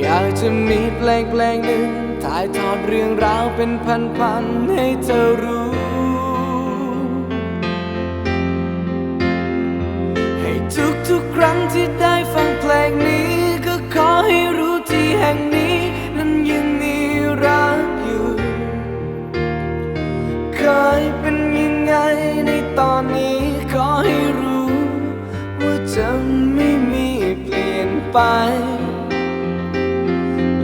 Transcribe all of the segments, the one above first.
อยากจะมีเพลงเพลงหนึ่งถ่ายทอดเรื่องราวเป็นพันๆให้เธอรู้ ให้ทุกทุกๆครั้งที่ได้ฟังเพลงนี้ ก็ขอให้รู้ที่แห่งนี้ นั้นยังมีรักอยู่ เคยเป็นยังไงในตอนนี้ขอให้รู้ ว่าจะไม่มีเปลี่ยนไป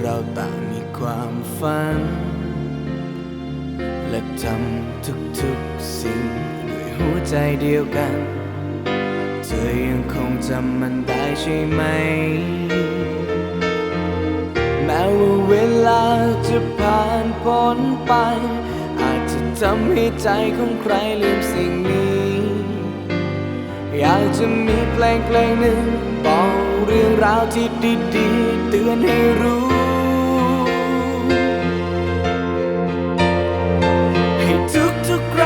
เราต่างมีความฝัน และทำทุกๆสิ่งด้วยหัวใจเดียวกัน เธอยังคงจำมันได้ใช่ไหม แม้ว่าเวลาจะผ่านพ้นไป อาจจะทำให้ใจของใครลืมสิ่งนี้ อยากจะมีเพลงเพลงหนึ่งบอกเรื่องราวที่ดีๆ เตือนให้รู้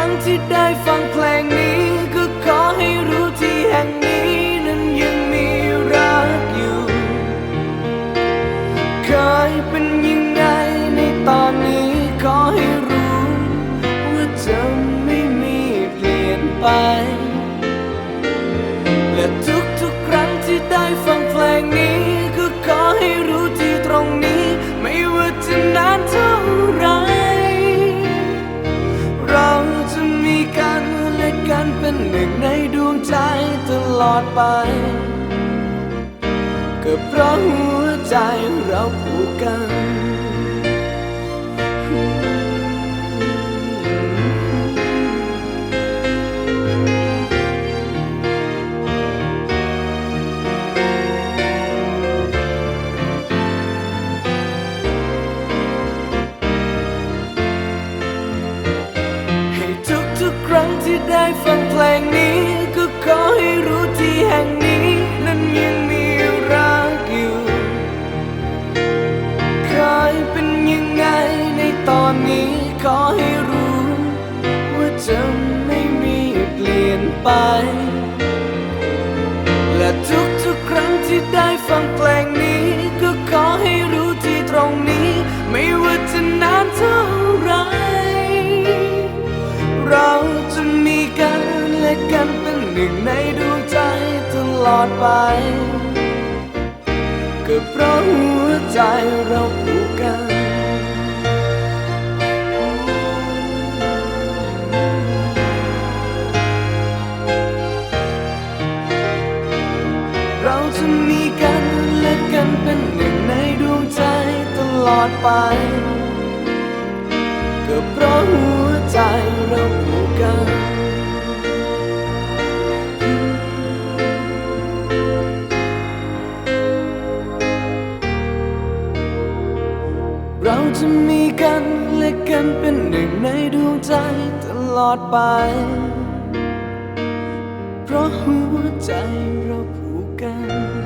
ทุกๆครั้งที่ได้ฟัง ลอดไป ก็เพราะหัวใจเราผูกกันให้ทุกทุกๆครั้งที่ได้ฟัง ไป และทุกทุกๆครั้งที่ได้ฟังเพลงนี้ ก็ขอให้รู้ที่ตรงนี้ ไม่ว่าจะนานเท่าไร เราจะมีกันและกันเป็นหนึ่งในดวงใจตลอดไปก็เพราะหัวใจเราผูกกัน ไปก็เพราะหัวใจเราผูกกันเราจะมีกันและกันเป็นหนึ่งในดวงใจตลอดไป เพราะหัวใจเราผูกกัน